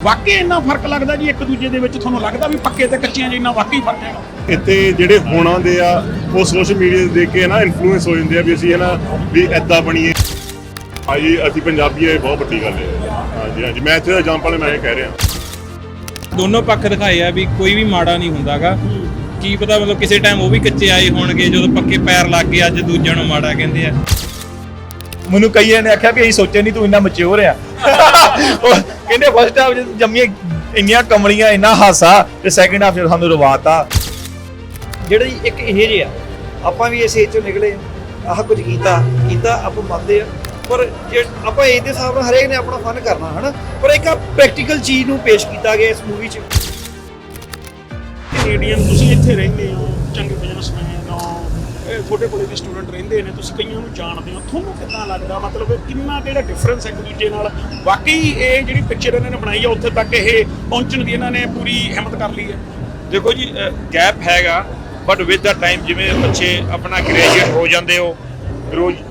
ਵਾਕਈ ਇੰਨਾ ਫ਼ਰਕ ਲੱਗਦਾ ਜੀ ਇੱਕ ਦੂਜੇ ਦੇ ਵਿੱਚ? ਤੁਹਾਨੂੰ ਲੱਗਦਾ ਵੀ ਪੱਕੇ ਤੇ ਕੱਚਿਆਂ 'ਚ ਇੰਨਾ ਵਾਕਈ ਫ਼ਰਕ ਹੈਗਾ ਇੱਥੇ ਜਿਹੜੇ ਹੋਣਾ ਦੇ ਆ ਉਹ ਸੋਸ਼ਲ ਮੀਡੀਆ ਦੇਖ ਕੇ ਨਾ ਇਨਫਲੂਐਂਸ ਹੋ ਜਾਂਦੇ ਆ ਵੀ ਅਸੀਂ ਹੈ ਨਾ ਵੀ ਐਦਾਂ ਬਣੀਏ। ਹਾਂਜੀ ਅਸੀਂ ਪੰਜਾਬੀ ਆ ਇਹ ਬਹੁਤ ਵੱਡੀ ਗੱਲ ਹੈ। ਹਾਂਜੀ ਹਾਂਜੀ। ਮੈਂ ਇੱਥੇ ਦਾ ਐਗਜ਼ਾਮਪਲ ਮੈਂ ਇਹ ਕਹਿ ਰਿਹਾ। ਦੋਨੋਂ ਪੱਖ ਦਿਖਾਏ ਆ ਵੀ ਕੋਈ ਵੀ ਮਾੜਾ ਨਹੀਂ ਹੁੰਦਾਗਾ। ਕੀ ਪਤਾ ਮਤਲਬ ਕਿਸੇ ਟਾਈਮ ਉਹ ਵੀ ਕੱਚੇ ਆਏ ਹੋਣਗੇ ਜਦੋਂ ਪੱਕੇ ਪੈਰ ਲੱਗ ਗਏ ਅੱਜ ਦੂਜਿਆਂ ਨੂੰ ਮਾੜਾ ਕਹਿੰਦੇ ਆ। ਮੈਨੂੰ ਕਈਆਂ ਨੇ ਆਖਿਆ ਵੀ ਅਸੀਂ ਸੋਚਿਆ ਨਹੀਂ ਤੂੰ ਇੰਨਾ ਮੈਚੁਰ ਆ। ਉਹ ਕਹਿੰਦੇ ਫਸਟ ਹਾਫ ਜੰਮੀਆਂ ਇੰਨੀਆਂ ਕਮਲੀਆਂ, ਇੰਨਾ ਹਾਸਾ ਤੇ ਸੈਕਿੰਡ ਹਾਫ ਚ ਸਾਨੂੰ ਰਵਾਤਾ। ਜਿਹੜਾ ਇੱਕ ਇਹ ਜਿਹਾ ਆਪਾਂ ਵੀ ਇਸ ਏਜ ਚੋਂ ਨਿਕਲੇ ਆਹ ਕੁਝ ਕੀਤਾ ਕੀਤਾ ਆਪਾਂ ਮੰਨਦੇ ਆ। ਪਰ ਜੇ ਆਪਾਂ ਏਜ ਦੇ ਹਿਸਾਬ ਨਾਲ ਹਰੇਕ ਨੇ ਆਪਣਾ ਫਨ ਕਰਨਾ, ਹਨਾ? ਪਰ ਇੱਕ ਪ੍ਰੈਕਟੀਕਲ ਚੀਜ਼ ਨੂੰ ਪੇਸ਼ ਕੀਤਾ ਗਿਆ ਇਸ ਮੂਵੀ 'ਚ। ਕੈਨੇਡੀਅਨ ਤੁਸੀਂ ਇੱਥੇ ਰਹਿੰਦੇ ਹੋ, ਚੰਗੇ ਬਿਜ਼ਨਸਮੈਨ ਤੁਹਾਡੇ ਕੋਲੇ ਵੀ ਸਟੂਡੈਂਟ ਰਹਿੰਦੇ ਨੇ, ਤੁਸੀਂ ਕਈਆਂ ਨੂੰ ਜਾਣਦੇ ਹੋ, ਤੁਹਾਨੂੰ ਕਿੱਦਾਂ ਲੱਗਦਾ? ਮਤਲਬ ਕਿੰਨਾ ਕਿਹੜਾ ਡਿਫਰੈਂਸ ਹੈ ਇੱਕ ਦੂਜੇ ਨਾਲ? ਵਾਕਈ ਇਹ ਜਿਹੜੀ ਪਿਕਚਰ ਇਹਨਾਂ ਨੇ ਬਣਾਈ ਹੈ ਉੱਥੇ ਤੱਕ ਇਹ ਪਹੁੰਚਣ ਦੀ ਇਹਨਾਂ ਨੇ ਪੂਰੀ ਹਿੰਮਤ ਕਰ ਲਈ ਹੈ? ਦੇਖੋ ਜੀ ਗੈਪ ਹੈਗਾ ਬਟ ਵਿਦ ਦਾ ਟਾਈਮ ਜਿਵੇਂ ਬੱਚੇ ਆਪਣਾ ਗ੍ਰੈਜੂਏਟ ਹੋ ਜਾਂਦੇ ਹੋ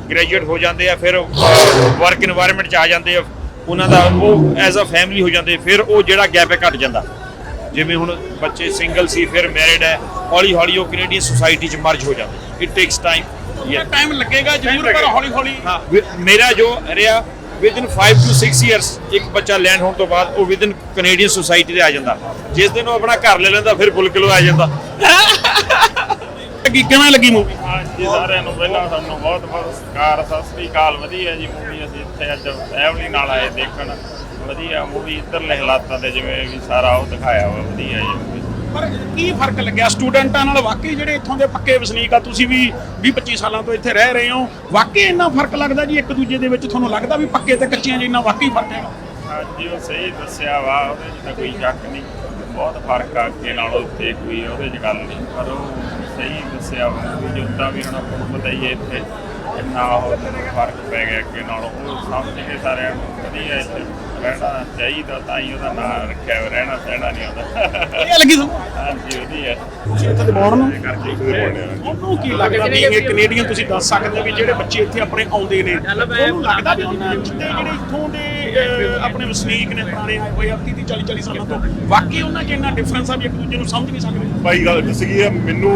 ਗ੍ਰੈਜੂਏਟ ਹੋ ਜਾਂਦੇ ਆ, ਫਿਰ ਵਰਕ এনवायरमेंट ਚ ਆ ਜਾਂਦੇ ਆ, ਉਹਨਾਂ ਦਾ ਉਹ ਐਜ਼ ਅ ਫੈਮਿਲੀ ਹੋ ਜਾਂਦੇ, ਫਿਰ ਉਹ ਜਿਹੜਾ ਗੈਪ ਹੈ ਘਟ ਜਾਂਦਾ। ਜਿਵੇਂ ਹੁਣ ਬੱਚੇ ਸਿੰਗਲ ਸੀ ਫਿਰ ਮੈਰਿਡ ਹੈ ਹੌਲੀ ਹੌਲੀ ਉਹ ਕੈਨੇਡੀਅਨ ਸੋਸਾਇਟੀ ਚ ਮਰਜ ਹੋ ਜਾਂਦੇ ਇਟ ਟੇਕਸ ਟਾਈਮ ਟਾਈਮ ਲੱਗੇਗਾ ਜ਼ਰੂਰ ਪਰ ਹੌਲੀ ਹੌਲੀ ਮੇਰਾ ਜੋ ਰਿਹਾ ਵਿਦਿਨ 5 ਟੂ 6 ਇਅਰਸ ਇੱਕ ਬੱਚਾ ਲੈਂਡ ਹੋਣ ਤੋਂ ਬਾਅਦ ਉਹ ਵਿਦਿਨ ਕੈਨੇਡੀਅਨ ਸੋਸਾਇਟੀ ਤੇ ਆ ਜਾਂਦਾ। ਜਿਸ ਦਿਨ ਉਹ ਆਪਣਾ ਘਰ ਲੈ ਲੈਂਦਾ ਫਿਰ ਫੁੱਲ ਕਿਲੋ ਆ ਜਾਂਦਾ। ਕੀ ਕਿਵੇਂ ਲੱਗੀ ਮੂਵੀ ਹਾਂਜੀ ਸਾਰਿਆਂ ਨੂੰ ਪਹਿਲਾਂ ਤੁਹਾਨੂੰ ਬਹੁਤ ਬਹੁਤ ਸਤਿਕਾਰ ਸਤਿ ਸ੍ਰੀ ਅਕਾਲ ਵਧੀਆ ਜੀ ਮੂਵੀ ਅਸੀਂ ਇੱਥੇ ਅੱਜ ਫੈਮਿਲੀ ਨਾਲ ਆਏ ਦੇਖਣ। ਵਧੀਆ ਮੂਵੀ ਇੱਧਰਲੇ ਹਾਲਾਤਾਂ ਦੇ ਜਿਵੇਂ ਵੀ ਸਾਰਾ ਉਹ ਦਿਖਾਇਆ ਵਾ ਵਧੀਆ ਜੀ। ਪਰ ਕੀ ਫ਼ਰਕ ਲੱਗਿਆ ਸਟੂਡੈਂਟਾਂ ਨਾਲ? ਵਾਕਈ ਜਿਹੜੇ ਇੱਥੋਂ ਦੇ ਪੱਕੇ ਵਸਨੀਕ ਆ ਤੁਸੀਂ ਵੀ 20 25 ਸਾਲਾਂ ਤੋਂ ਇੱਥੇ ਰਹਿ ਰਹੇ ਹੋ ਵਾਕਈ ਇੰਨਾ ਫ਼ਰਕ ਲੱਗਦਾ ਜੀ ਇੱਕ ਦੂਜੇ ਦੇ ਵਿੱਚ? ਤੁਹਾਨੂੰ ਲੱਗਦਾ ਵੀ ਪੱਕੇ ਤੇ ਕੱਚਿਆਂ 'ਚ ਇੰਨਾ ਵਾਕਈ ਫ਼ਰਕ ਹੈਗਾ? ਹਾਂਜੀ ਉਹ ਸਹੀ ਦੱਸਿਆ ਵਾ ਉਹਦੇ 'ਚ ਤਾਂ ਕੋਈ ਸ਼ੱਕ ਨਹੀਂ। ਬਹੁਤ ਫ਼ਰਕ ਆ ਅੱਗੇ ਨਾਲੋਂ ਇੱਥੇ ਕੋਈ ਉਹਦੇ 'ਚ ਗੱਲ ਨਹੀਂ। ਪਰ ਉਹ ਸਹੀ ਦੱਸਿਆ ਵਾ ਵੀ ਜਿੱਦਾਂ ਵੀ ਹੁਣ ਆਪਾਂ ਨੂੰ ਪਤਾ ਹੀ ਹੈ ਇੱਥੇ ਕਿੰਨਾ ਉਹ ਫ਼ਰਕ ਪੈ ਗਿਆ ਅੱਗੇ ਨਾਲੋਂ। ਉਹ ਸਮਝ ਕੇ ਸਾਰਿਆਂ ਨੂੰ ਵਧੀਆ ਇੱਥੇ ਰਹਿਣਾ ਚਾਹੀਦਾ ਤਾਂ ਹੀ ਉਹਦਾ ਨਾਮ ਰੱਖਿਆ ਹੋਇਆ, ਰਹਿਣਾ ਸਹਿਣਾ ਨਹੀਂ ਆਉਂਦਾ। ਇਹ ਲੱਗੀ ਤੁਹਾਨੂੰ ਹਾਂਜੀ ਵਧੀਆ। ਤੁਸੀਂ ਇੱਥੇ ਦੇ ਬੌਰਨ ਹੋ? ਕਰਕੇ ਇੱਥੇ ਦੇ ਬਣਿਆ ਉਹਨੂੰ ਕੀ ਲੱਗਦਾ ਵੀ ਇਹ ਕੈਨੇਡੀਅਨ ਤੁਸੀਂ ਦੱਸ ਸਕਦੇ ਹੋ ਵੀ ਜਿਹੜੇ ਬੱਚੇ ਇੱਥੇ ਆਪਣੇ ਆਉਂਦੇ ਨੇ ਉਹਨੂੰ ਲੱਗਦਾ ਵੀ ਉਹਨਾਂ ਦੇ ਜਿਹੜੇ ਇੱਥੋਂ ਦੇ ਅਹ, ਆਪਣੇ ਵਸਨੀਕ ਨੇ ਪੁਰਾਣੇ ਆਏ ਹੋਏ ਆ 30 30 40 40 ਸਾਲਾਂ ਤੋਂ ਵਾਕਈ ਉਹਨਾਂ 'ਚ ਇੰਨਾ ਡਿਫਰੈਂਸ ਆ ਵੀ ਇੱਕ ਦੂਜੇ ਨੂੰ ਸਮਝ ਨਹੀਂ ਸਕਦੇ? ਭਾਈ ਗੱਲ ਦੱਸ ਗਈ ਹੈ ਮੈਨੂੰ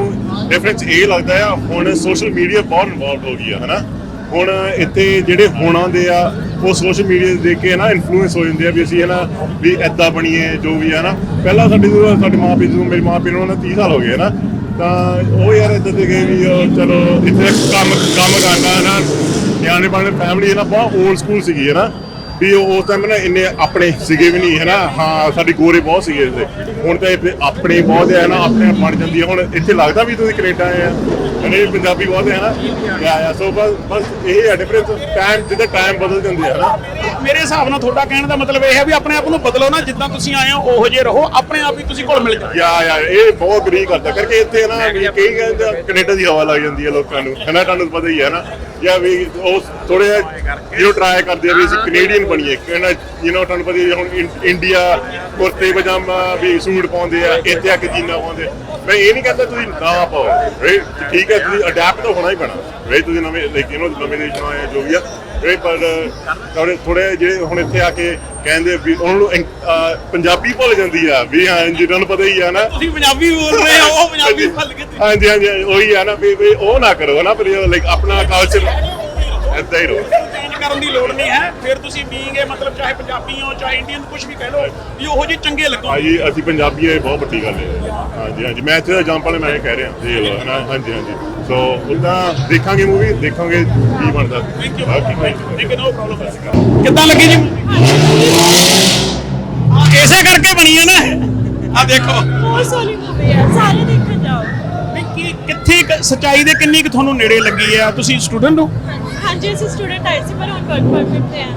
ਡਿਫਰੈਂਸ ਇਹ ਲੱਗਦਾ ਆ ਹੁਣ ਸੋਸ਼ਲ ਮੀਡੀਆ ਬਹੁਤ ਇਨਵੋਲਵ ਹੋ ਗਈ ਆ ਹਨਾ? ਹੁਣ ਇੱਥੇ ਜਿਹੜੇ ਹੋਣਾ ਦੇ ਆ, ਉਹ ਸੋਸ਼ਲ ਮੀਡੀਆ ਤੇ ਦੇਖ ਕੇ ਨਾ ਇਨਫਲੂਐਂਸ ਹੋ ਜਾਂਦੇ ਆ ਵੀ ਅਸੀਂ ਹੈ ਨਾ ਵੀ ਐਦਾਂ ਬਣੀਏ, ਜੋ ਵੀ ਹੈ ਨਾ ਪਹਿਲਾਂ ਸਾਡੇ ਜਦੋਂ ਸਾਡੇ ਮਾਪੇ ਜਦੋਂ ਮੇਰੇ ਮਾਪੇ ਨੂੰ ਉਹਨਾਂ 30 ਸਾਲ ਹੋ ਗਏ ਨਾ ਤਾਂ ਉਹ ਯਾਰ ਇੱਦਾਂ ਦੇ ਗਏ ਵੀ ਚਲੋ ਇੱਥੇ ਕੰਮ ਕੰਮ ਕਰਨਾ ਹੈ ਨਾ ਨਿਆਣੇ ਬਾਣੇ ਫੈਮਿਲੀ ਹੈ ਨਾ ਬਹੁਤ 올ਡ ਸਕੂਲ ਸੀਗੀ ਹੈ ਨਾ ਵੀ ਉਹ ਉਸ ਟਾਈਮ ਨਾ ਇੰਨੇ ਆਪਣੇ ਸੀਗੇ ਵੀ ਨਹੀਂ ਹੈ ਨਾ ਹਾਂ ਸਾਡੀ ਗੋਰੇ ਬਹੁਤ ਸੀਗੇ ਇੱਥੇ। ਹੁਣ ਤਾਂ ਇੱਥੇ ਆਪਣੇ ਬਹੁਤ ਹੈ ਨਾ ਆਪਣੇ ਆਪ ਬਣ ਜਾਂਦੀ ਹੈ ਹੁਣ ਇੱਥੇ ਲੱਗਦਾ ਵੀ ਤੁਸੀਂ ਕੈਨੇਡਾ ਆਏ ਆ। ਅਨੇ ਪੰਜਾਬੀ ਬਹੁਤ ਹੈ ਨਾ ਯਾ ਯਾ ਸੋ ਬਸ ਬਸ ਇਹ ਹੈ ਡਿਫਰੈਂਸ ਟਾਈਮ ਜਿੱਦਾਂ ਟਾਈਮ ਬਦਲ ਜਾਂਦੇ ਆ ਨਾ ਮੇਰੇ ਹਿਸਾਬ ਨਾਲ ਤੁਹਾਡਾ ਕਹਿਣ ਦਾ ਮਤਲਬ ਇਹ ਹੈ ਵੀ ਆਪਣੇ ਆਪ ਨੂੰ ਬਦਲੋ ਨਾ। ਜਿੱਦਾਂ ਤੁਸੀਂ ਆਏ ਹੋ ਉਹੋ ਜਿਹੇ ਰਹੋ। ਆਪਣੇ ਆਪ ਹੀ ਤੁਸੀਂ ਘੁਲ ਮਿਲ ਜਾਓ। ਯਾ ਯਾ ਇਹ ਬਹੁਤ ਗਰੀ ਕਰਦਾ ਕਰਕੇ ਇੱਥੇ ਨਾ ਵੀ ਕਈ ਕਹਿੰਦੇ ਆ, ਕੈਨੇਡਾ ਦੀ ਹਵਾ ਲੱਗ ਜਾਂਦੀ ਹੈ ਲੋਕਾਂ ਨੂੰ। ਹੈ ਨਾ ਤੁਹਾਨੂੰ ਪਤਾ ਹੀ ਹੈ ਨਾ ਜਾਂ ਵੀ ਉਹ ਥੋੜੇ ਜਿਹੋ ਟਰਾਈ ਕਰਦੇ ਆ ਵੀ ਅਸੀਂ ਕੈਨੇਡੀਅਨ ਬਣੀਏ ਕਹਿੰਦਾ ਯੂ نو ਤੁਹਾਨੂੰ ਪਤਾ ਹੀ ਹੈ, ਹੁਣ ਇੰ- ਇੰਡੀਆ ਕੁਰਤੇ ਪਜਾਮਾ ਵੀ ਸੂਟ ਪਾਉਂਦੇ ਆ ਇੱਥੇ ਆ ਕੇ ਜੀਨਾ ਪਾਉਂਦੇ ਆ। ਮੈਂ ਇਹ ਨਹੀਂ ਕਹਿੰਦਾ ਤੁਸੀਂ ਨਾ ਪਾਓ right? ਠੀਕ ਹੈ ਤੁਸੀਂ ਅਡਾਪਟ ਤਾਂ ਹੋਣਾ ਹੀ ਪੈਣਾ ਵੇ ਤੁਸੀਂ ਨਵੇਂ ਲਾਈਕ ਯੂ نو ਨਵੇਂ ਦੇਸ਼ ਨੂੰ ਆਏ ਆ, ਜੋ ਵੀ ਆ ਵੇ ਪਰ ਥੋੜੇ ਥੋੜੇ ਜਿਹੜੇ ਹੁਣ ਇੱਥੇ ਆ ਕੇ ਕਹਿੰਦੇ ਵੀ ਉਹਨਾਂ ਨੂੰ ਅਹ ਪੰਜਾਬੀ ਭੁੱਲ ਜਾਂਦੀ ਆ ਵੀ ਹਾਂ ਜਿਹਨਾਂ ਨੂੰ ਪਤਾ ਹੀ ਆ ਨਾ। ਤੁਸੀਂ ਪੰਜਾਬੀ ਬੋਲ ਰਹੇ ਹੋ ਉਹ ਪੰਜਾਬੀ ਭੁੱਲ ਗਏ ਤੁਸੀਂ। ਹਾਂਜੀ ਹਾਂਜੀ ਉਹੀ ਆ ਨਾ ਵੀ ਵੀ ਉਹ ਨਾ ਕਰੋ ਨਾ ਫਿਰ ਲਾਈਕ ਆਪਣਾ ਕਲਚਰ ਏਦਾਂ ਹੀ ਰਹੋ ਚੇਂਜ ਕਰਨ ਦੀ ਲੋੜ ਨਹੀਂ ਹੈ ਫਿਰ ਤੁਸੀਂ ਬੀਂਗੇ ਮਤਲਬ ਚਾਹੇ ਪੰਜਾਬੀ ਹੋ ਚਾਹੇ ਇੰਡੀਅਨ ਕੁਝ ਵੀ ਕਹਿ ਲਓ ਵੀ ਉਹੋ ਜਿਹੇ ਚੰਗੇ ਲੱਗੋ। ਭਾਜੀ ਅਸੀਂ ਪੰਜਾਬੀ ਆ ਇਹ ਬਹੁਤ ਵੱਡੀ ਗੱਲ ਹੈ। ਹਾਂਜੀ ਹਾਂਜੀ ਮੈਂ ਇੱਥੇ ਐਗਜ਼ਾਮਪਲ ਮੈਂ ਇਹ ਕਹਿ ਰਿਹਾ ਦੇਖ ਲਓ ਹੈ ਨਾ ਹਾਂਜੀ ਹਾਂਜੀ। ਸੋ ਉਦਾਂ ਦੇਖਾਂਗੇ ਮੂਵੀ ਦੇਖਾਂਗੇ ਕੀ ਬਣਦਾ। Thank you. Thank you no problem ਕਿੱਦਾਂ ਲੱਗੀ ਜੀ? ਇਸੇ ਕਰਕੇ ਬਣੀ ਹੈ ਨਾ ਆ ਦੇਖੋ। ਬਹੁਤ ਸੋਹਣੀ ਮੂਵੀ ਹੈ ਸਾਰੇ ਦੇਖਣ ਜਾਓ। ਵੀ ਕੀ ਕਿੱਥੇ ਕੁ ਸੱਚਾਈ ਦੇ ਕਿੰਨੀ ਕੁ ਤੁਹਾਨੂੰ ਨੇੜੇ ਲੱਗੀ ਆ? ਤੁਸੀਂ ਸਟੂਡੈਂਟ ਹੋ? ਹਾਂਜੀ ਅਸੀਂ ਸਟੂਡੈਂਟ ਆਏ ਸੀ ਪਰ ਹੁਣ ਵਰਕ ਪਰਮਿਟ ਤੇ ਆ।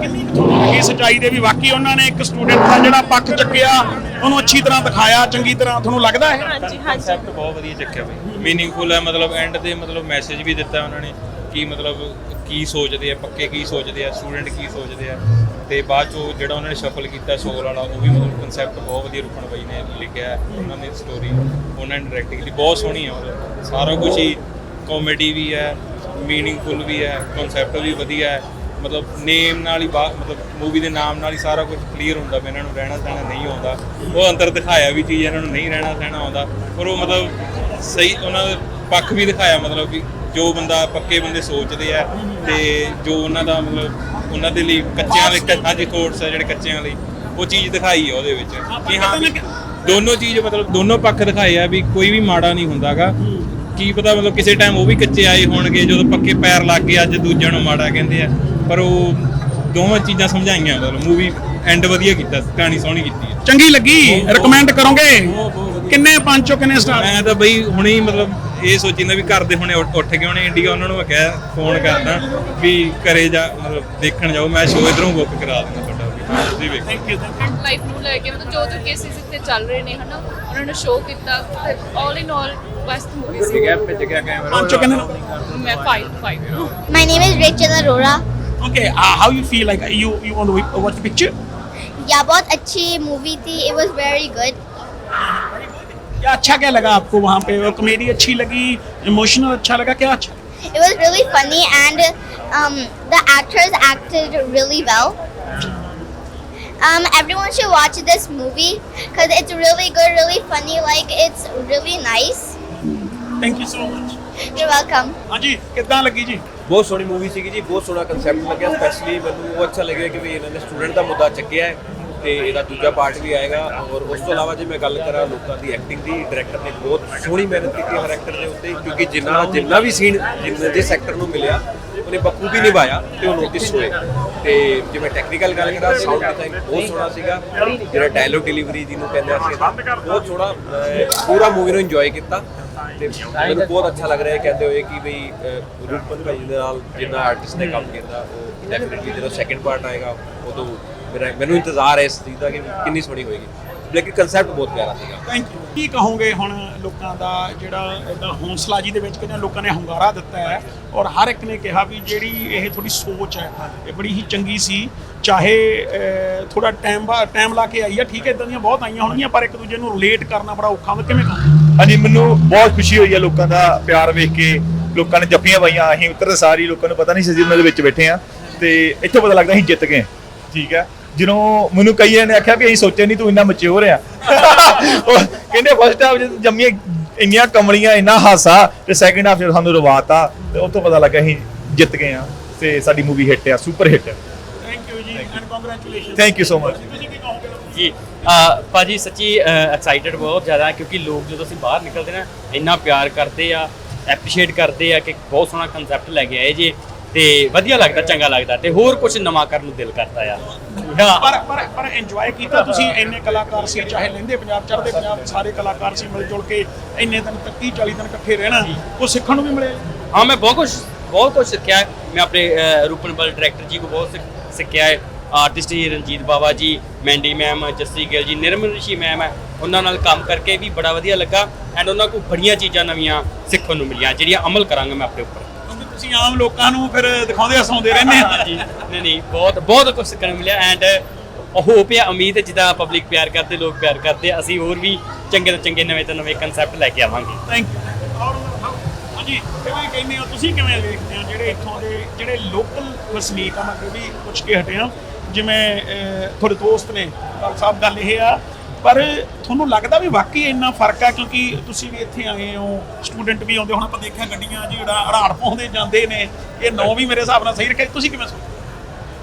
ਕਿੰਨੀ ਕੁ ਤੁਹਾਨੂੰ ਲੱਗੀ ਸੱਚਾਈ ਦੇ? ਵੀ ਵਾਕਈ ਉਹਨਾਂ ਨੇ ਇੱਕ ਸਟੂਡੈਂਟ ਦਾ ਜਿਹੜਾ ਪੱਖ ਚੱਕਿਆ ਉਹਨੂੰ ਅੱਛੀ ਤਰ੍ਹਾਂ ਦਿਖਾਇਆ ਚੰਗੀ ਤਰ੍ਹਾਂ ਤੁਹਾਨੂੰ ਲੱਗਦਾ ਹੈ ਹਾਂਜੀ ਹਾਂਜੀ। ਕਨਸੈਪਟ ਬਹੁਤ ਵਧੀਆ ਚੱਕਿਆ ਬਈ। ਮੀਨਿੰਗਫੁਲ ਹੈ ਮਤਲਬ ਐਂਡ ਤੇ ਮਤਲਬ ਮੈਸੇਜ ਵੀ ਦਿੱਤਾ ਉਹਨਾਂ ਨੇ ਕੀ ਮਤਲਬ ਕੀ ਸੋਚਦੇ ਆ ਪੱਕੇ ਕੀ ਸੋਚਦੇ ਆ ਸਟੂਡੈਂਟ ਕੀ ਸੋਚਦੇ ਆ। ਤੇ ਬਾਅਦ ਚੋਂ ਜਿਹੜਾ ਉਹਨਾਂ ਨੇ ਸ਼ਫਲ ਕੀਤਾ ਸੋਲ ਵਾਲਾ, ਉਹ ਵੀ ਮਤਲਬ ਕਨਸੈਪਟ ਬਹੁਤ ਵਧੀਆ ਰੁਕਣ ਬਾਈ ਨੇ ਲਿਖਿਆ ਉਹਨਾਂ ਨੇ ਸਟੋਰੀ ਉਹਨਾਂ ਨੇ ਡਾਇਰੈਕਟਿੰਗ ਦੀ ਬਹੁਤ ਸੋਹਣੀ ਹੈ ਉਹ ਸਾਰਾ ਕੁਝ ਹੀ ਕਾਮੇਡੀ ਵੀ ਹੈ ਮੀਨਿੰਗਫੁਲ ਵੀ ਹੈ ਕਨਸੈਪਟ ਵੀ ਵਧੀਆ ਹੈ। ਮਤਲਬ ਨੇਮ ਨਾਲ ਹੀ ਬਾ- ਮਤਲਬ ਮੂਵੀ ਦੇ ਨਾਮ ਨਾਲ ਹੀ ਸਾਰਾ ਕੁਝ ਕਲੀਅਰ ਹੁੰਦਾ ਵੀ ਇਹਨਾਂ ਨੂੰ ਰਹਿਣਾ ਸਹਿਣਾ ਨਹੀਂ ਆਉਂਦਾ। ਉਹ ਅੰਦਰ ਦਿਖਾਇਆ ਵੀ ਚੀਜ਼ ਇਹਨਾਂ ਨੂੰ ਨਹੀਂ ਰਹਿਣਾ ਸਹਿਣਾ ਆਉਂਦਾ। ਪਰ ਉਹ ਮਤਲਬ ਸਹੀ, ਉਹਨਾਂ ਦਾ ਪੱਖ ਵੀ ਦਿਖਾਇਆ ਮਤਲਬ ਕਿ ਜੋ ਬੰਦਾ ਪੱਕੇ ਬੰਦੇ ਸੋਚਦੇ ਆ ਤੇ ਜੋ ਉਹਨਾਂ ਦਾ ਮਤਲਬ ਉਹਨਾਂ ਦੇ ਲਈ ਕੱਚਿਆਂ ਲਈ ਹਾਂਜੀ ਥੋਟਸ ਆ ਜਿਹੜੇ ਕੱਚਿਆਂ ਲਈ ਉਹ ਚੀਜ਼ ਦਿਖਾਈ ਆ ਉਹਦੇ ਵਿੱਚ। ਕਿ ਹਾਂ ਵੀ ਦੋਨੋਂ ਚੀਜ਼ ਮਤਲਬ ਦੋਨੋਂ ਪੱਖ ਦਿਖਾਏ ਆ ਵੀ ਕੋਈ ਵੀ ਮਾੜਾ ਨਹੀਂ ਹੁੰਦਾਗਾ। ਕੀ ਪਤਾ ਮਤਲਬ ਕਿਸੇ ਟਾਈਮ ਉਹ ਵੀ ਕੱਚੇ ਆਏ ਹੋਣਗੇ ਜਦੋਂ ਪੱਕੇ ਪੈਰ ਲੱਗ ਗਏ ਅੱਜ ਦੂਜਿਆਂ ਨੂੰ ਮਾੜਾ ਕਹਿੰਦੇ ਆ। ਪਰ ਉਹ ਦੋਵਾਂ ਚੀਜ਼ਾਂ ਸਮਝਾਈਆਂ ਮਤਲਬ ਮੂਵੀ ਐਂਡ ਵਧੀਆ ਕੀਤਾ ਕਹਾਣੀ ਸੋਹਣੀ ਕੀਤੀ ਹੈ ਚੰਗੀ ਲੱਗੀ ਰეკਮੈਂਡ ਕਰੋਗੇ? ਕਿੰਨੇ ਪੰਜ ਚੋਂ ਕਿੰਨੇ ਸਟਾਰ ਮੈਂ ਤਾਂ ਬਈ ਹੁਣੇ ਹੀ ਮਤਲਬ ਇਹ ਸੋਚੀਂਦਾ ਵੀ ਘਰ ਦੇ ਹੁਣੇ ਉੱਠ ਉੱਠ ਕੇ ਉਹਨੇ ਇੰਡੀਆ ਉਹਨਾਂ ਨੂੰ ਮੈਂ ਕਿਹਾ ਫੋਨ ਕਰਦਾ ਵੀ ਘਰੇ ਜਾ ਮਤਲਬ ਦੇਖਣ ਜਾਓ ਮੈਂ ਸ਼ੋਅ ਇਧਰੋਂ ਬੁੱਕ ਕਰਾ ਦਿੰਦਾ ਤੁਹਾਡਾ ਵੀ ਤੁਸੀਂ ਵੇਖੋ ਥੈਂਕ ਯੂ ਲਾਈਫ ਨੂੰ ਲੈ ਕੇ ਮਤਲਬ ਜੋ ਜੋ ਕੇਸਿਸ ਇੱਥੇ ਚੱਲ ਰਹੇ ਨੇ ਹਨਾ ਉਹਨਾਂ ਨੇ ਸ਼ੋਅ ਕੀਤਾ all in all best movie ਸੀ ਪੰਜ ਚੋਂ ਕਿੰਨੇ ਮੈਂ 5 5 My name is Rachel Arora. Okay how you feel like you you want to watch the picture Yeah, बहुत अच्छी मूवी थी. It was very good. क्या अच्छा क्या लगा आपको वहाँ पे वो कॉमेडी अच्छी लगी इमोशनल अच्छा लगा क्या अच्छा It was really funny and um, the actors acted really well. Um, everyone should watch this movie because it's really good, really funny. Like it's really nice. Thank you so much You're welcome. ਹਾਂਜੀ ਕਿੱਦਾਂ ਲੱਗੀ ਜੀ ਬਹੁਤ ਸੋਹਣੀ movie ਸੀਗੀ ਜੀ ਬਹੁਤ ਸੋਹਣਾ ਕਨਸੈਪਟ ਲੱਗਿਆ ਸਪੈਸ਼ਲੀ ਮੈਨੂੰ ਉਹ ਅੱਛਾ ਲੱਗਿਆ ਕਿ ਵੀ ਇਹਨਾਂ ਨੇ ਸਟੂਡੈਂਟ ਦਾ ਮੁੱਦਾ ਚੱਕਿਆ ਹੈ ਤੇ ਇਹਦਾ ਦੂਜਾ ਪਾਰਟ ਵੀ ਆਏਗਾ ਔਰ ਉਸ ਤੋਂ ਇਲਾਵਾ ਜੇ ਮੈਂ ਗੱਲ ਕਰਾਂ ਲੋਕਾਂ ਦੀ ਐਕਟਿੰਗ ਦੀ ਡਾਇਰੈਕਟਰ ਨੇ ਬਹੁਤ ਸੋਹਣੀ ਮਿਹਨਤ ਕੀਤੀ ਹਰ ਐਕਟਰ ਦੇ ਉੱਤੇ, ਕਿਉਂਕਿ ਜਿੰਨਾ ਜਿੰਨਾ ਵੀ ਸੀਨ ਜਿੰਨੇ ਜਿਸ ਐਕਟਰ ਨੂੰ ਮਿਲਿਆ, ਉਹਨੇ ਬਖੂਬੀ ਨਿਭਾਇਆ ਤੇ ਉਹ ਨੋਟਿਸ ਹੋਏ। ਤੇ ਜੇ ਮੈਂ ਟੈਕਨੀਕਲ ਗੱਲ ਕਰਾਂ ਸਾਊਂਡ ਡਿਜ਼ਾਈਨ ਬਹੁਤ ਸੋਹਣਾ ਸੀਗਾ। ਜਿਹੜਾ ਡਾਇਲੋਗ ਡਿਲੀਵਰੀ ਜਿਹਨੂੰ ਕਹਿੰਦੇ ਆ ਅਸੀਂ, ਬਹੁਤ ਸੋਹਣਾ ਪੂਰਾ ਮੂਵੀ ਨੂੰ ਇੰਜੋਏ ਕੀਤਾ। ਤੇ ਮੈਨੂੰ ਬਹੁਤ ਅੱਛਾ ਲੱਗ ਰਿਹਾ ਹੈ ਕਹਿੰਦੇ ਹੋਏ ਕਿ ਬਈ ਰੂਪਨ ਭਾਈ ਦੇ ਨਾਲ ਜਿੰਨਾ ਆਰਟਿਸਟ ਨੇ ਕੰਮ ਕੀਤਾ ਉਹ ਡੈਫੀਨਿਟਲੀ ਜਦੋਂ ਸੈਕੰਡ ਪਾਰਟ ਆਏਗਾ ਉਦੋਂ ਮੈਨੂੰ ਇੰਤਜ਼ਾਰ ਹੈ ਇਸ ਚੀਜ਼ ਦਾ ਕਿ ਕਿੰਨੀ ਸੋਹਣੀ ਹੋਏਗੀ। ਲੇਕਿਨ ਕਨਸੈਪਟ ਬਹੁਤ ਪਿਆਰਾ ਸੀਗਾ। ਥੈਂਕ ਯੂ ਕੀ ਕਹੋਗੇ ਹੁਣ ਲੋਕਾਂ ਦਾ ਜਿਹੜਾ ਇਹਦਾ ਹੌਸਲਾ ਜਿਹਦੇ ਵਿੱਚ ਕਿੰਨੇ ਲੋਕਾਂ ਨੇ ਹੰਗਾਰਾ ਦਿੱਤਾ ਹੈ ਔਰ ਹਰ ਇੱਕ ਨੇ ਕਿਹਾ ਵੀ ਜਿਹੜੀ ਇਹ ਤੁਹਾਡੀ ਸੋਚ ਹੈ ਇਹ ਬੜੀ ਹੀ ਚੰਗੀ ਸੀ ਚਾਹੇ ਥੋੜਾ ਟਾਈਮ ਬਾ ਟਾਈਮ ਲਾ ਕੇ ਆਈ ਆ ਠੀਕ ਹੈ ਇਦਾਂ ਦੀਆਂ ਬਹੁਤ ਆਈਆਂ ਹੋਣਗੀਆਂ ਪਰ ਇੱਕ ਦੂਜੇ ਨੂੰ ਰਿਲੇਟ ਕਰਨਾ ਬੜਾ ਔਖਾ ਹੁੰਦਾ ਕਿਵੇਂ ਕਹੋਗੇ? ਹਾਂਜੀ ਮੈਨੂੰ ਬਹੁਤ ਖੁਸ਼ੀ ਹੋਈ ਹੈ ਲੋਕਾਂ ਦਾ ਪਿਆਰ ਵੇਖ ਕੇ ਲੋਕਾਂ ਨੇ ਜੱਫੀਆਂ ਪਾਈਆਂ ਅਸੀਂ ਉੱਤਰ ਸਾਰੀ ਲੋਕਾਂ ਨੂੰ ਪਤਾ ਨਹੀਂ ਸੀ ਅਸੀਂ ਉਹਨਾਂ ਦੇ ਵਿੱਚ ਬੈਠੇ ਆ ਤੇ ਇੱਥੋਂ ਪਤਾ ਲੱਗਦਾ ਅਸੀਂ ਜਿੱਤ ਗਏ ਠੀਕ ਹੈ। ਜਦੋਂ ਮੈਨੂੰ ਕਈਆਂ ਨੇ ਆਖਿਆ ਵੀ ਅਸੀਂ ਸੋਚਿਆ ਨਹੀਂ ਤੂੰ ਇੰਨਾ ਮੈਚੁਰ ਆ। ਉਹ ਕਹਿੰਦੇ ਫਸਟ ਹਾਫ ਜੰਮੀਆਂ ਇੰਨੀਆਂ ਕਮਲੀਆਂ ਇੰਨਾ ਹਾਸਾ ਤੇ ਸੈਕੰਡ ਹਾਫ ਜਦੋਂ ਸਾਨੂੰ ਰਵਾਤਾ ਤੇ ਉੱਥੋਂ ਪਤਾ ਲੱਗਾ ਅਸੀਂ ਜਿੱਤ ਗਏ ਆ ਤੇ ਸਾਡੀ ਮੂਵੀ ਹਿੱਟ ਆ ਸੁਪਰ ਹਿੱਟ ਥੈਂਕ ਯੂ ਜੀ and congratulations thank you so much ਜੀ ਭਾਜੀ ਸੱਚੀ ਐਕਸਾਈਟਡ ਬਹੁਤ ਜ਼ਿਆਦਾ ਕਿਉਂਕਿ ਲੋਕ ਜਦੋਂ ਅਸੀਂ ਬਾਹਰ ਨਿਕਲਦੇ ਨਾ ਇੰਨਾ ਪਿਆਰ ਕਰਦੇ ਆ ਐਪਰੀਸ਼ੀਏਟ ਕਰਦੇ ਆ ਕਿ ਬਹੁਤ ਸੋਹਣਾ ਕਨਸੈਪਟ ਲੈ ਕੇ ਆਏ ਜੀ। ਤੇ ਵਧੀਆ ਲੱਗਦਾ ਚੰਗਾ ਲੱਗਦਾ ਤੇ ਹੋਰ ਕੁਝ ਨਵਾਂ ਕਰਨ ਨੂੰ ਦਿਲ ਕਰਦਾ ਆ। ਪਰ ਪਰ ਪਰ ਇੰਜੋਏ ਕੀਤਾ ਤੁਸੀਂ ਇੰਨੇ ਕਲਾਕਾਰ ਸੀ ਚਾਹੇ ਲੈਂਦੇ ਪੰਜਾਬ ਚੜ੍ਹਦੇ ਪੰਜਾਬ ਸਾਰੇ ਕਲਾਕਾਰ ਸੀ ਮਿਲ ਜੁਲ ਕੇ ਇੰਨੇ ਦਿਨ ਤੱਕ 30 40 ਦਿਨ ਇਕੱਠੇ ਰਹਿਣਾ ਉਹ ਸਿੱਖਣ ਨੂੰ ਵੀ ਮਿਲੇ ਹਾਂ ਮੈਂ ਬਹੁਤ ਕੁਝ ਬਹੁਤ ਕੁਝ ਸਿੱਖਿਆ। ਮੈਂ ਆਪਣੇ ਅਹ, ਰੂਪਨ ਬਲ ਡਾਇਰੈਕਟਰ ਜੀ ਕੋ ਬਹੁਤ ਸਿੱਖ- ਸਿੱਖਿਆ ਹੈ। ਆਰਟਿਸਟ ਜੀ ਰਣਜੀਤ ਬਾਵਾ ਜੀ ਮੈਂਡੀ ਮੈਮ ਜੱਸੀ ਗਿੱਲ ਜੀ ਨਿਰਮਲ ਰਿਸ਼ੀ ਮੈਮ ਹੈ। ਉਹਨਾਂ ਨਾਲ ਕੰਮ ਕਰਕੇ ਵੀ ਬੜਾ ਵਧੀਆ ਲੱਗਾ। ਐਂਡ ਉਹਨਾਂ ਕੋਲ ਬੜੀਆਂ ਚੀਜ਼ਾਂ ਨਵੀਆਂ ਸਿੱਖਣ ਨੂੰ ਮਿਲੀਆਂ ਜਿਹੜੀਆਂ ਅਮਲ ਕਰਾਂਗਾ ਮੈਂ ਆਪਣੇ ਉੱਪਰ। ਤੁਸੀਂ ਆਮ ਲੋਕਾਂ ਨੂੰ ਫਿਰ ਦਿਖਾਉਂਦੇ ਹਸਾਉਂਦੇ ਰਹਿੰਦੇ ਆ। ਹਾਂਜੀ ਨਹੀਂ ਨਹੀਂ ਬਹੁਤ ਬਹੁਤ ਕੁਝ ਸਿੱਖਣ ਨੂੰ ਮਿਲਿਆ ਐਂਡ ਹੋਪ ਹੈ ਉਮੀਦ ਹੈ ਜਿੱਦਾਂ ਪਬਲਿਕ ਪਿਆਰ ਕਰਦੇ ਲੋਕ ਪਿਆਰ ਕਰਦੇ ਅਸੀਂ ਹੋਰ ਵੀ ਚੰਗੇ ਤੋਂ ਚੰਗੇ ਨਵੇਂ ਤੋਂ ਨਵੇਂ ਕਨਸੈਪਟ ਲੈ ਕੇ ਆਵਾਂਗੇ। ਥੈਂਕ ਯੂ ਹਾਂਜੀ ਕਿਵੇਂ ਕਹਿੰਦੇ ਹੋ ਤੁਸੀਂ ਕਿਵੇਂ ਵੇਖਦੇ ਹੋ ਜਿਹੜੇ ਇੱਥੋਂ ਦੇ ਜਿਹੜੇ ਲੋਕਲ ਵਸਨੀਕ ਆ ਮੈਂ ਵੀ ਪੁੱਛ ਕੇ ਹਟਿਆ ਜਿਵੇਂ ਤੁਹਾਡੇ ਦੋਸਤ ਨੇ ਡਾਕਟਰ ਸਾਹਿਬ ਗੱਲ ਇਹ ਆ ਪਰ ਤੁਹਾਨੂੰ ਲੱਗਦਾ ਵੀ ਵਾਕਈ ਇੰਨਾ ਫ਼ਰਕ ਆ? ਕਿਉਂਕਿ ਤੁਸੀਂ ਵੀ ਇੱਥੇ ਆਏ ਹੋ ਸਟੂਡੈਂਟ ਵੀ ਆਉਂਦੇ, ਹੁਣ ਆਪਾਂ ਦੇਖਿਆ ਗੱਡੀਆਂ ਜਿਹੜਾ ਹੜਾੜ ਪਾਉਂਦੇ ਜਾਂਦੇ ਨੇ, ਇਹ ਨੌ ਵੀ ਮੇਰੇ ਹਿਸਾਬ ਨਾਲ ਸਹੀ ਰੱਖਿਆ। ਤੁਸੀਂ ਕਿਵੇਂ ਸੋਚਦੇ?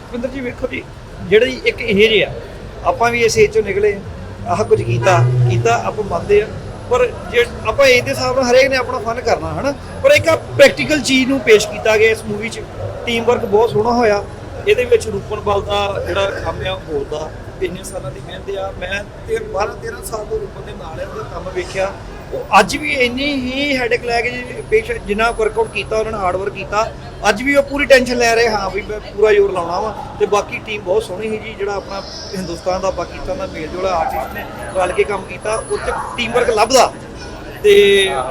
ਰਵਿੰਦਰ ਜੀ, ਵੇਖੋ ਜੀ, ਜਿਹੜੀ ਇੱਕ ਇਹ ਆ, ਆਪਾਂ ਵੀ ਇਸ ਏਜ ਚੋਂ ਨਿਕਲੇ, ਆਹ ਕੁਝ ਕੀਤਾ ਕੀਤਾ ਆਪਾਂ ਮੰਨਦੇ ਆ। ਪਰ ਜੇ ਆਪਾਂ ਏਜ ਦੇ ਹਿਸਾਬ ਨਾਲ ਹਰੇਕ ਨੇ ਆਪਣਾ ਫਨ ਕਰਨਾ, ਹਨਾ? ਪਰ ਇੱਕ ਪ੍ਰੈਕਟੀਕਲ ਚੀਜ਼ ਨੂੰ ਪੇਸ਼ ਕੀਤਾ ਗਿਆ ਇਸ ਮੂਵੀ 'ਚ। ਟੀਮ ਵਰਕ ਬਹੁਤ ਸੋਹਣਾ ਹੋਇਆ। ਇਹਦੇ ਵਿੱਚ ਰੂਪਨ ਬਲ ਦਾ ਜਿਹੜਾ ਕੰਮ ਆ ਹੋਰ ਦਾ ਇੰਨੇ ਸਾਲਾਂ ਦੀ ਮਿਹਨਤ ਆ। ਮੈਂ ਤੇ 12 13 ਸਾਲ ਤੋਂ ਰੂਪਨ ਦੇ ਨਾਲ ਆ ਉਹਦਾ ਕੰਮ ਵੇਖਿਆ। ਉਹ ਅੱਜ ਵੀ ਇੰਨੀ ਹੀ ਹੈਡਕ ਲੈ ਕੇ ਜੀ ਪੇਸ਼ ਜਿੰਨਾ ਵਰਕਆਊਟ ਕੀਤਾ ਉਹਨਾਂ ਨੇ ਹਾਰਡ ਵਰਕ ਕੀਤਾ ਅੱਜ ਵੀ ਉਹ ਪੂਰੀ ਟੈਨਸ਼ਨ ਲੈ ਰਹੇ ਹਾਂ ਵੀ ਮੈਂ ਪੂਰਾ ਜ਼ੋਰ ਲਾਉਣਾ ਵਾ। ਤੇ ਬਾਕੀ ਟੀਮ ਬਹੁਤ ਸੋਹਣੀ ਸੀ ਜੀ ਜਿਹੜਾ ਆਪਣਾ ਹਿੰਦੁਸਤਾਨ ਦਾ ਪਾਕਿਸਤਾਨ ਦਾ ਮੇਲ ਜੋਲਾ ਆਰਟਿਸਟ ਨੇ ਰਲ ਕੇ ਕੰਮ ਕੀਤਾ ਉੱਥੇ ਟੀਮ ਵਰਕ ਲੱਭਦਾ। ਤੇ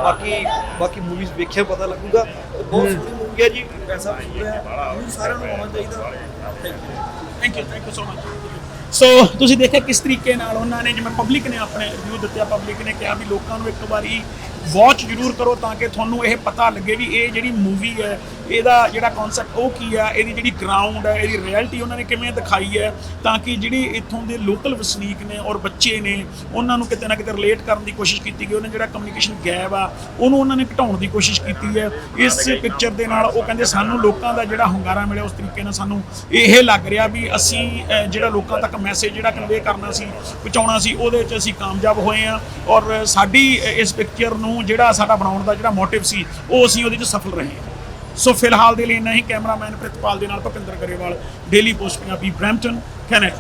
ਬਾਕੀ ਬਾਕੀ ਮੂਵੀਜ਼ ਵੇਖਿਆ ਪਤਾ ਲੱਗੂਗਾ। ਬਹੁਤ ਸੋਹਣੀ ਹੈ ਜੀ। ਪੈਸਾ ਵਸੂਲ ਹੈ ਮੂਵੀ ਸਾਰਿਆਂ ਨੂੰ ਆਉਣਾ ਚਾਹੀਦਾ। Thank you thank you so much so ਤੁਸੀਂ ਦੇਖਿਆ ਕਿਸ ਤਰੀਕੇ ਨਾਲ ਉਹਨਾਂ ਨੇ ਜਿਵੇਂ ਪਬਲਿਕ ਨੇ ਆਪਣੇ ਰਿਵਿਊ ਦਿੱਤੇ ਪਬਲਿਕ ਨੇ ਕਿਹਾ ਵੀ ਲੋਕਾਂ ਨੂੰ ਇੱਕ ਵਾਰੀ ਵਾਚ ਜ਼ਰੂਰ ਕਰੋ ਤਾਂ ਕਿ ਤੁਹਾਨੂੰ ਇਹ ਪਤਾ ਲੱਗੇ ਵੀ ਇਹ ਜਿਹੜੀ ਮੂਵੀ ਹੈ ਇਹਦਾ ਜਿਹੜਾ ਕਨਸੈਪਟ ਉਹ ਕੀ ਆ? ਇਹਦੀ ਜਿਹੜੀ ਗਰਾਊਂਡ ਹੈ ਇਹਦੀ ਰਿਐਲਿਟੀ ਉਹਨਾਂ ਨੇ ਕਿਵੇਂ ਦਿਖਾਈ ਹੈ? ਤਾਂ ਕਿ ਜਿਹੜੀ ਇੱਥੋਂ ਦੇ ਲੋਕਲ ਵਸਨੀਕ ਨੇ ਔਰ ਬੱਚੇ ਨੇ, ਉਹਨਾਂ ਨੂੰ ਕਿਤੇ ਨਾ ਕਿਤੇ ਰਿਲੇਟ ਕਰਨ ਦੀ ਕੋਸ਼ਿਸ਼ ਕੀਤੀ ਗਈ। ਉਹਨਾਂ ਜਿਹੜਾ ਕਮਿਊਨੀਕੇਸ਼ਨ ਗੈਪ ਆ, ਉਹਨੂੰ ਉਹਨਾਂ ਨੇ ਘਟਾਉਣ ਦੀ ਕੋਸ਼ਿਸ਼ ਕੀਤੀ ਹੈ। ਇਸ ਪਿਕਚਰ ਦੇ ਨਾਲ ਉਹ ਕਹਿੰਦੇ ਸਾਨੂੰ ਲੋਕਾਂ ਦਾ ਜਿਹੜਾ ਹੁੰਗਾਰਾ ਮਿਲਿਆ, ਉਸ ਤਰੀਕੇ ਨਾਲ ਸਾਨੂੰ ਇਹ ਲੱਗ ਰਿਹਾ ਵੀ ਅਸੀਂ ਜਿਹੜਾ ਲੋਕਾਂ ਤੱਕ ਮੈਸੇਜ ਜਿਹੜਾ ਕਨਵੇ ਕਰਨਾ ਸੀ, ਪਹੁੰਚਾਉਣਾ ਸੀ, ਉਹਦੇ ਵਿੱਚ ਅਸੀਂ ਕਾਮਯਾਬ ਹੋਏ ਆ ਔਰ ਸਾਡੀ ਇਸ ਪਿਕਚਰ ਨੂੰ ਜਿਹੜਾ ਸਾਡਾ ਬਣਾਉਣ ਦਾ ਜਿਹੜਾ ਮੋਟਿਵ ਸੀ, ਉਹ ਅਸੀਂ ਉਹਦੇ 'ਚ ਸਫਲ ਰਹੇ ਹਾਂ। ਸੋ ਫਿਲਹਾਲ ਦੇ ਲਈ ਇੰਨਾ ਹੀ। ਕੈਮਰਾਮੈਨ ਪ੍ਰਿਤਪਾਲ ਦੇ ਨਾਲ Bhupinder Grewal Daily Post Punjabi Brampton Canada